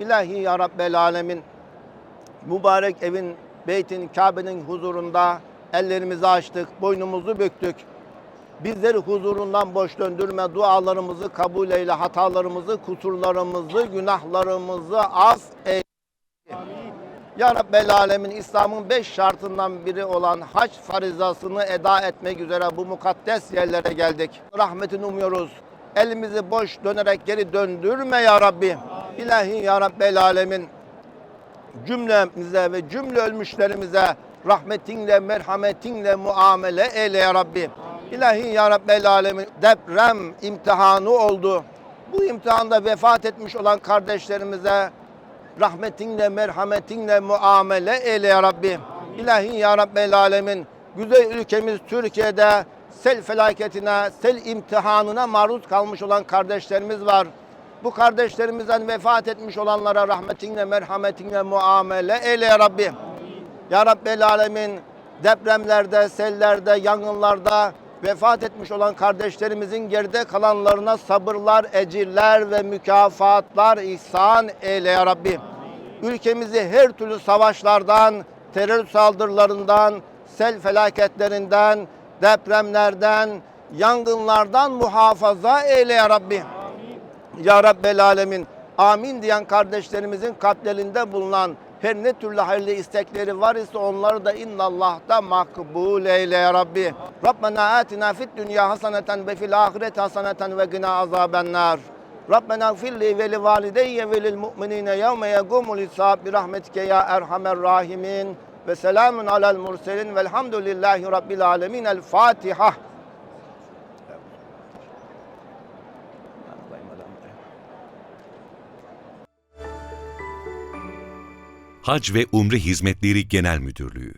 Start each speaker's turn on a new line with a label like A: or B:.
A: İlahi ya Rabbel Alemin mübarek evin, beytin, Kabe'nin huzurunda ellerimizi açtık, boynumuzu büktük. Bizleri huzurundan boş döndürme, dualarımızı kabul eyle, hatalarımızı, kusurlarımızı, günahlarımızı az eyle. Ya Rabbel Alemin İslam'ın beş şartından biri olan hac farizasını eda etmek üzere bu mukaddes yerlere geldik. Rahmetini umuyoruz. Elimizi boş dönerek geri döndürme ya Rabbi. İlahi ya Rabbel Alemin cümlemize ve cümle ölmüşlerimize rahmetinle, merhametinle muamele eyle ya Rabbi. İlahi ya Rabbel Alemin deprem imtihanı oldu. Bu imtihanda vefat etmiş olan kardeşlerimize rahmetinle, merhametinle muamele eyle ya Rabbi. İlahi ya Rabbel Alemin güzel ülkemiz Türkiye'de sel felaketine, sel imtihanına maruz kalmış olan kardeşlerimiz var. Bu kardeşlerimizden vefat etmiş olanlara rahmetinle, merhametinle muamele eyle ya Rabbi. Ya Rabbel Alemin depremlerde, sellerde, yangınlarda vefat etmiş olan kardeşlerimizin geride kalanlarına sabırlar, ecirler ve mükafatlar ihsan eyle ya Rabbi. Ülkemizi her türlü savaşlardan, terör saldırılarından, sel felaketlerinden, depremlerden, yangınlardan muhafaza eyle ya Rabbi. Ya Rabbel Alemin amin diyen kardeşlerimizin kalplerinde bulunan her ne türlü hayırlı istekleri var ise onları da innallah'ta makbul eyle ya Rabbi. Rabbena atina fid dünya haseneten ve fil ahireti haseneten ve gina azaben nar. Rabbena gfirli ve li valideyye ve lil mu'minine yevme yegumul hisab bi rahmetike ya erhamer rahimin ve selamun alel murselin velhamdülillahi rabbil alemin. El Fatiha.
B: Hac ve Umre Hizmetleri Genel Müdürlüğü